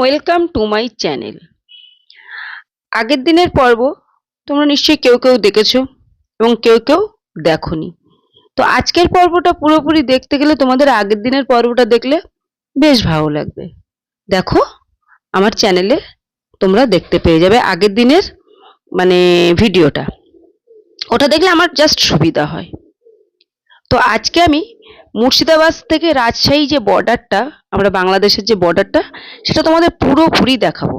Welcome to my channel আগের দিনের পর্ব তোমরা নিশ্চয়ই কেউ কেউ দেখেছ এবং কেউ কেউ দেখোনি। তো আজকের পর্বটা পুরোপুরি দেখতে গেলে তোমাদের আগের দিনের পর্বটা দেখলে বেশ ভালো লাগবে। দেখো, আমার চ্যানেলে তোমরা দেখতে পেয়ে যাবে আগের দিনের মানে ভিডিওটা ওটা দেখলে আমার জাস্ট সুবিধা হয়। তো আজকে আমি মুর্শিদাবাদ থেকে রাজশাহী যে বর্ডারটা আমরা বাংলাদেশের যে বর্ডারটা সেটা তোমাদের পুরোপুরি দেখাবো।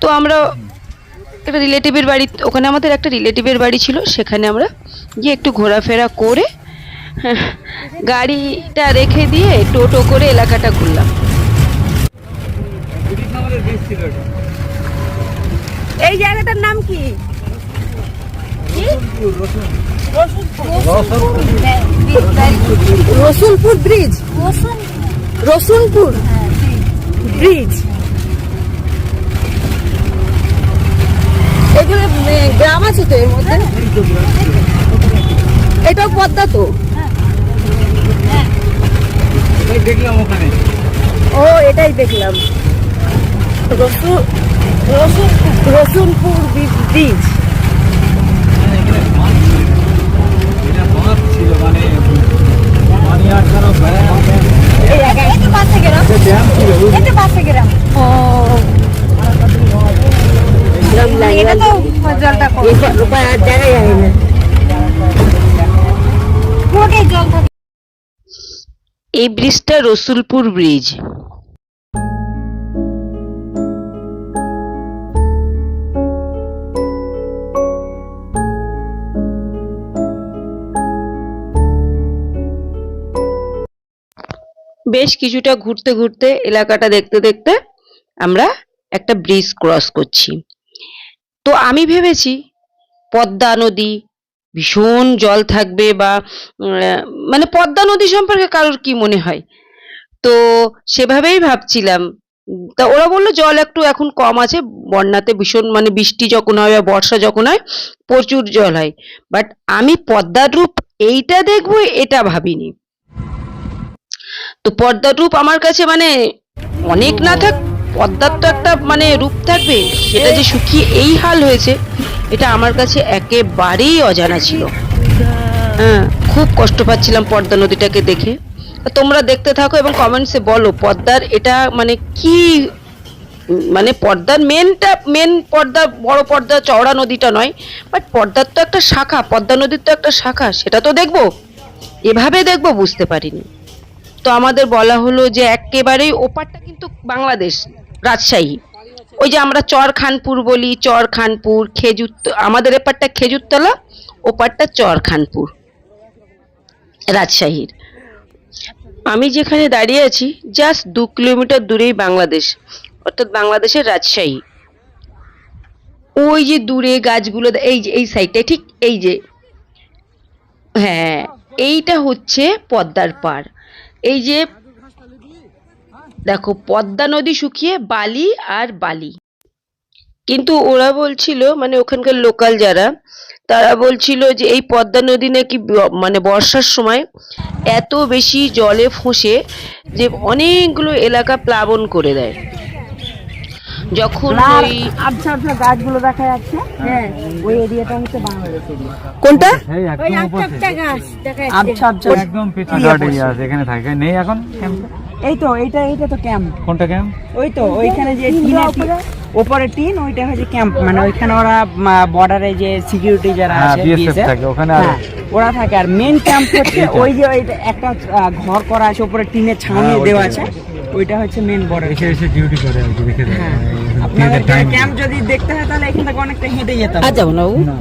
তো আমরা একটা রিলেটিভের বাড়ি ওখানে আমাদের একটা রিলেটিভের বাড়ি ছিল সেখানে আমরা গিয়ে একটু ঘোরাফেরা করে হ্যাঁ, গাড়িটা রেখে দিয়ে টোটো করে এলাকাটা ঘুরলাম। এই জায়গাটার নাম কি? রসুলপুর ব্রিজ? রসুলপুর? ব্রিজ। এগুলো গ্রাম আছে তো এর মধ্যে? এটাও পদ্মা তো? দেখলাম ওখানে। ও এটাই দেখলাম। রসুল রসুলপুর ব্রিজ এটা বাঁধ ছিল মানে পানি আটকানো এই একটু পাশে গেলাম ড্যাম ছিল একটু পাশে গেলাম ও এটা তো জলটা কম দেখা যায় না পুরোটাই জল থাকে এই ব্রিজটা রসুলপুর ব্রিজ। বেশ কিছুটা ঘুরতে ঘুরতে এলাকাটা দেখতে দেখতে আমরা একটা ব্রিজ ক্রস করছি। তো আমি ভেবেছি পদ্মা নদী ভীষণ জল থাকবে বা মানে পদ্মা নদী সম্পর্কে কারোর কি মনে হয়? তো সেভাবেই ভাবছিলাম। তা ওরা বলল জল একটু এখন কম আছে, বন্যাতে ভীষণ মানে বৃষ্টি যখন হয় বা বর্ষা যখন হয়, প্রচুর জল হয়। বাট আমি পদ্মার রূপ এইটা দেখব, এটা ভাবিনি। তো পদ্মার রূপ আমার কাছে মানে অনেক না থাক, পর্দার তো একটা মানে রূপ থাকবে। সেটা যে শুকিয়ে এই হাল হয়েছে, এটা আমার কাছে একেবারেই অজানা ছিল। হ্যাঁ খুব কষ্ট পাচ্ছিলাম পদ্মা নদীটাকে দেখে। তোমরা দেখতে থাকো এবং কমেন্টসে বলো পদ্মার এটা মানে কি মানে পর্দার মেনটা মেন পর্দা, বড় পর্দা, চওড়া নদীটা নয় বাট পর্দার তো একটা শাখা পদ্মা নদীর তো একটা শাখা, সেটা তো দেখব? এভাবে দেখব, বুঝতে পারিনি। তো আমাদের বলা হলো যে একেবারেই ওপারটা কিন্তু বাংলাদেশ রাজশাহী। ওই যে আমরা চর খানপুর বলি চর খানপুর খেজুর আমাদের এপারটা খেজুরতলা, ওপারটা চর খানপুর রাজশাহীর। আমি যেখানে দাঁড়িয়ে আছি জাস্ট দু কিলোমিটার দূরেই বাংলাদেশ, অর্থাৎ বাংলাদেশের রাজশাহী। ওই যে দূরে গাছগুলো, এই যে, এই সাইডটায় ঠিক এই যে। হ্যাঁ এইটা হচ্ছে পদ্মার পাড়। এই যে দেখো, পদ্মা নদী শুকিয়ে বালি আর বালি। কিন্তু ওরা বলছিল মানে ওখানকার লোকাল যারা, তারা বলছিল যে এই পদ্মা নদী নাকি মানে বর্ষার সময় এত বেশি জলে ফুঁসে যে অনেকগুলো এলাকা প্লাবন করে দেয়। যখন ওই আবছা আবছা গাছগুলো দেখা যাচ্ছে। হ্যাঁ। ওই এরিয়াটা হচ্ছে বাংলাদেশ এরিয়া। কোনটা? এই ওই একদম আবছা গাছ দেখা যাচ্ছে। আবছা আবছা। একদম পেছনে ঘাট এরিয়া আছে এখানে থাকে। নেই এখন? ক্যাম্প এই তো এইটা এইটা তো ক্যাম্প। কোনটা ক্যাম্প? ওই তো ওইখানে যে টিনের ওপরে টিন ওইটা হচ্ছে ক্যাম্প। মানে ওইখানে ওরা বর্ডারে যে সিকিউরিটি যারা হ্যাঁ, আছে BSF, থাকে, ওখানে আর- হ্যাঁ, ওরা থাকে। আর মেন ক্যাম্প হচ্ছে ওই যে ওই একটা ঘর করা আছে উপরে টিনের ছাউনি হ্যাঁ, দেওয়া আছে। ওইটা হচ্ছে মেন বর্ডার এসে এসে ডিউটি করে আর কি রেখে দেয়। হ্যাঁ। আপনাদের ক্যাম্প যদি দেখতে হয় তাহলে এখান থেকে অনেকটা হেঁটে যেতে হবে। আর যাব না হতো।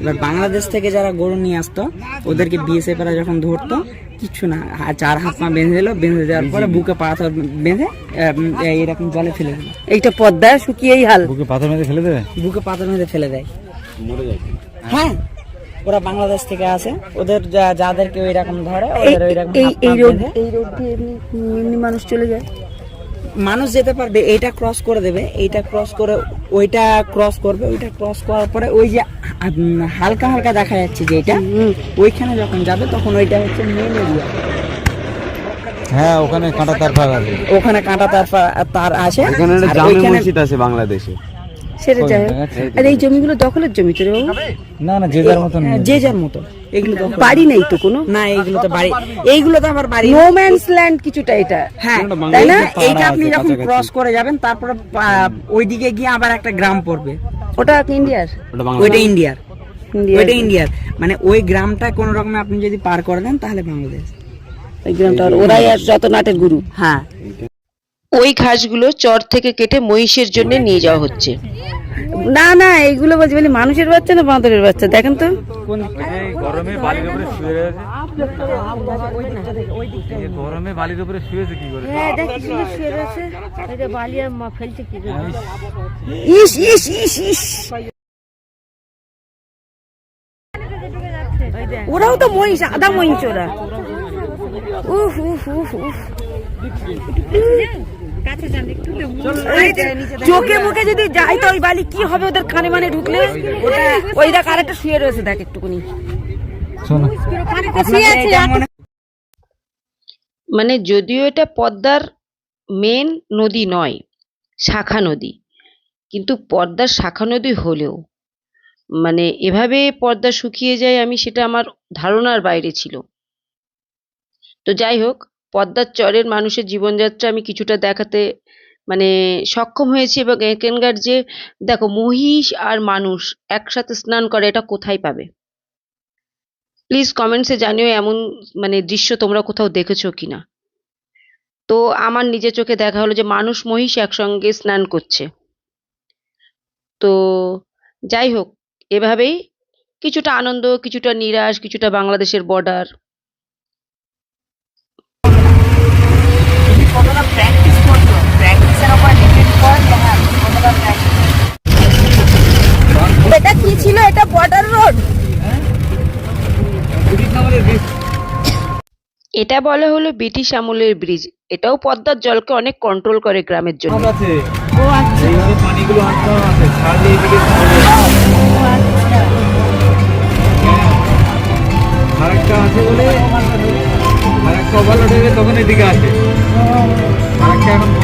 এবার বাংলাদেশ থেকে যারা গরু নিয়ে আসতো ওদেরকে বিএসএফ এরা যখন ধরতো কিছু না চার হাত পা বেঁধে দিল বেঁধে দেওয়ার পরে বুকে পাথর বেঁধে এরকম জলে ফেলে দিল। এইটা পদ্মা শুকিয়েই হাল। বুকে পাথর মেরে ফেলে দেবে? বুকে পাথর বেঁধে ফেলে দেয়। হ্যাঁ। ওরা বাংলাদেশ থেকে আসে। ওদের যাদেরকে ওই রকম ধরে ওদের ওই রকম এই হাত পা এই রোড এই রোড দিয়ে এমনি এমনি মানুষ চলে যায়? মানুষ যেতে পারবে এইটা ক্রস করে দেবে এইটা ক্রস করে ওইটা ক্রস করবে ওইটা ক্রস করার পরে ওই যে হালকা হালকা দেখা যাচ্ছে যে এটা ওইখানে যখন যাবে তখন ওইটা হচ্ছে মেন এরিয়া হ্যাঁ ওখানে কাঁটা তার আছে। ওখানে কাঁটা তার তার আছে এখানে একটা জামে মসজিদ আছে বাংলাদেশে। সেটা যাই আর এই জমিগুলো দখলের জমি তো রে বাবু। না না যে যার মতন হ্যাঁ, যে যার মতো এগুলো তো বাড়ি নেই তো কোনো? না এইগুলো তো বাড়ি এইগুলো তো আবার বাড়ি। নো ম্যানস ল্যান্ড কিছুটা এটা। হ্যাঁ তাই না? এইটা আপনি যখন ক্রস করে যাবেন তারপরে ওইদিকে গিয়ে আবার একটা গ্রাম পড়বে। ওটা ইন্ডিয়ার? ওটা ইন্ডিয়ার। ইন্ডিয়ার। ওইটা ইন্ডিয়ার। মানে ওই গ্রামটা কোন রকমে আপনি যদি পার করে দেন তাহলে বাংলাদেশ। ওই গ্রামটা ওরাই আর যত নাটের গুরু। হ্যাঁ। ওই ঘাসগুলো চর থেকে কেটে মহিষের জন্য নিয়ে যাওয়া হচ্ছে। না না এইগুলো বলছি বলি মানুষের বাচ্চা না বাঁদরের বাচ্চা? দেখেন তো। গরমে বালির উপরে শুয়ে রয়েছে? গরমে বালির উপরে শুয়েছে কি করে? হ্যাঁ দেখ কি সুন্দর শুয়ে রয়েছে। এটা বালি আর মা ফেলছে কি ইস। ইস ইস ইস ওরাও তো মহিষ আদা মহিষ ওরা। উফ উফ উফ উফ। চোখে মুখে যদি যাই তো ওই বালি কি হবে ওদের কানে মানে ঢুকলে? ওই দেখ আরেকটা শুয়ে রয়েছে দেখ একটুকুনি মনে মানে যদিও এটা পদ্মার মেন নদী নয় শাখা নদী কিন্তু পদ্মার শাখা নদী হলেও মানে এভাবে পর্দা শুকিয়ে যায় আমি সেটা আমার ধারণার বাইরে ছিল। তো যাই হোক পদ্মার চরের মানুষের জীবনযাত্রা আমি কিছুটা দেখাতে মানে সক্ষম হয়েছি এবং এখানকার যে, দেখো মহিষ আর মানুষ একসাথে স্নান করে এটা কোথায় পাবে? প্লিজ কমেন্টসে জানিও এমন মানে দৃশ্য তোমরা কোথাও দেখেছ কিনা? তো আমার নিজের চোখে দেখা হলো যে মানুষ, মহিষ একসঙ্গে স্নান করছে। তো যাই হোক, এভাবেই কিছুটা আনন্দ, কিছুটা নিরাশ, কিছুটা বাংলাদেশের বর্ডার প্র্যাকটিস করছ প্র্যাকটিসের উপর ডিপেন্ড করে যে হ্যাঁ কতটা প্র্যাকটিস এটা কি ছিল? এটা বর্ডার রোড এটা বলা হলো ব্রিটিশ আমলের ব্রিজ। এটাও পদ্মার জলকে অনেক কন্ট্রোল করে গ্রামের জন্য। আছে। ও আচ্ছা। পানিগুলো আছে এদিকে আরেকটা আছে বলে আরেকটা ওভারলোড হয়ে তখন এদিকে আসে।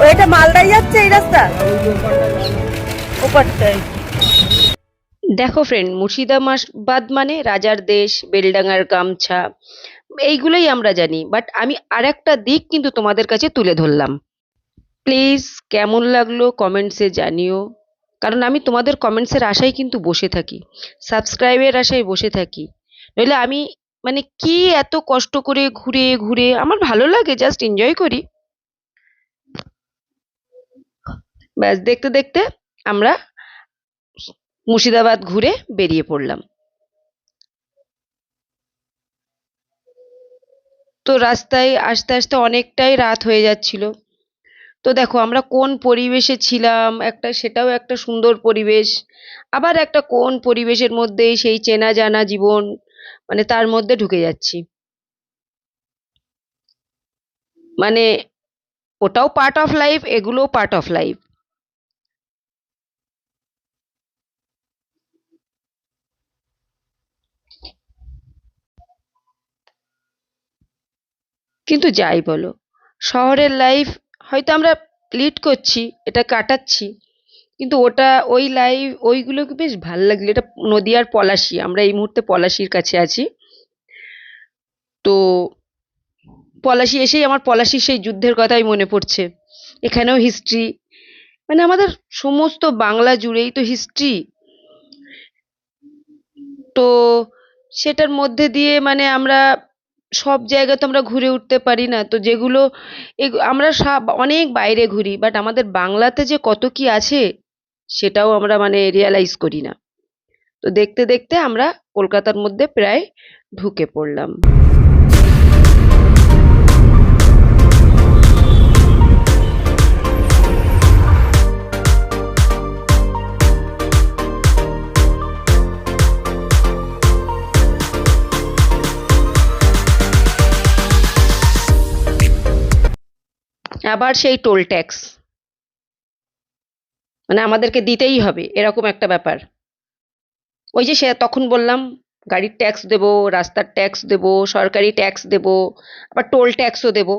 ও এটা মালদায় যাচ্ছে এই রাস্তা? ওপারটাই দেখো ফ্রেন্ড মুর্শিদাবাদ মানে রাজার দেশ বেলডাঙ্গার গামছা এইগুলোই আমরা জানি। বাট আমি আরেকটা দিক কিন্তু তোমাদের কাছে তুলে ধরলাম। প্লিজ কেমন লাগল কমেন্টসে জানিও। কারণ আমি তোমাদের কমেন্টসের আশায় কিন্তু বসে থাকি। সাবস্ক্রাইবের আশায় বসে থাকি। নইলে আমি মানে কি এত কষ্ট করে ঘুরে ঘুরে আমার ভালো লাগে জাস্ট এনজয় করি। ব্যাস, দেখতে দেখতে আমরা মুর্শিদাবাদ ঘুরে বেরিয়ে পড়লাম। তো রাস্তায় আস্তে আস্তে অনেকটাই রাত হয়ে যাচ্ছিল। তো দেখো, আমরা কোন পরিবেশে ছিলাম, একটা সেটাও একটা সুন্দর পরিবেশ, আবার একটা কোন পরিবেশের মধ্যে সেই চেনা জানা জীবন মানে তার মধ্যে ঢুকে যাচ্ছি। মানে ওটাও পার্ট অফ লাইফ এগুলোও পার্ট অফ লাইফ কিন্তু যাই বলো। শহরের লাইফ হয়তো আমরা লিড করছি, এটা কাটাচ্ছি, কিন্তু ওটা, ওই লাইফ ওইগুলোকে বেশ ভালো লাগল? এটা নদিয়ার পলাশি, আমরা এই মুহূর্তে পলাশির কাছে আছি। তো পলাশি এসেই, আমার পলাশির সেই যুদ্ধের কথাই মনে পড়ছে। এখানেও হিস্ট্রি মানে আমাদের সমস্ত বাংলা জুড়েই তো হিস্ট্রি তো সেটার মধ্যে দিয়ে মানে আমরা সব জায়গা তো আমরা ঘুরে উঠতে পারি না। তো যেগুলো আমরা সব অনেক বাইরে ঘুরি বাট আমাদের বাংলাতে যে কত কি আছে, সেটাও আমরা মানে রিয়ালাইজ করি না। তো দেখতে দেখতে আমরা কলকাতার মধ্যে প্রায় ঢুকে পড়লাম। আবার সেই টোল ট্যাক্স মানে আমাদেরকে দিতেই হবে, এরকম একটা ব্যাপার। ওই যে সে, তখন বললাম, গাড়ির ট্যাক্স দেব, রাস্তার ট্যাক্স দেব, সরকারি ট্যাক্স দেব, আবার টোল ট্যাক্সও দেব।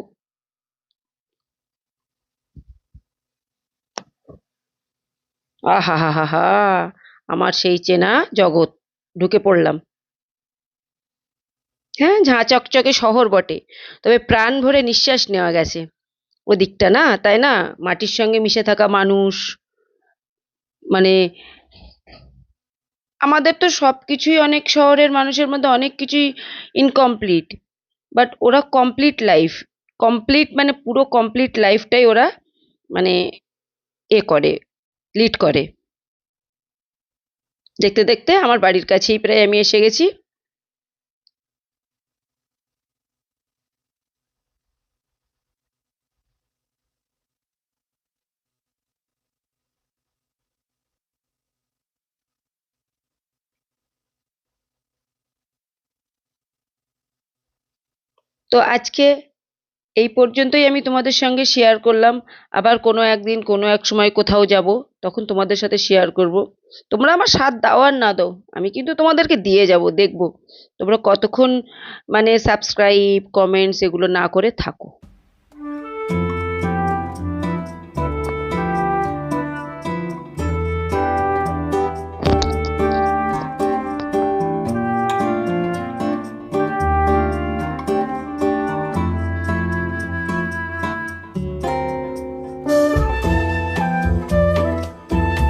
আহা হা হা হা আমার সেই চেনা জগৎ, ঢুকে পড়লাম। হ্যাঁ ঝাঁ চকচকে শহর বটে, তবে প্রাণ ভরে নিঃশ্বাস নেওয়া গেছে। ওদিকটা না? তাই না? মাটির সঙ্গে মিশে থাকা মানুষ। মানে আমাদের তো সব কিছুই অনেক শহরের মানুষের মধ্যে অনেক কিছুই ইনকমপ্লিট বাট ওরা কমপ্লিট লাইফ কমপ্লিট মানে পুরো কমপ্লিট লাইফটাই ওরা মানে এ করে লিড করে। দেখতে দেখতে আমার বাড়ির কাছেই প্রায় আমি এসে গেছি। তো আজকে এই পর্যন্তই আমি তোমাদের সঙ্গে শেয়ার করলাম। আবার কোনো একদিন, কোনো এক সময় কোথাও যাব, তখন তোমাদের সাথে শেয়ার করব। তোমরা আমার সাথ দাও আর না দাও, আমি কিন্তু তোমাদেরকে দিয়ে যাব, দেখব। তোমরা কতক্ষণ মানে সাবস্ক্রাইব কমেন্টস এগুলো না করে থাকো।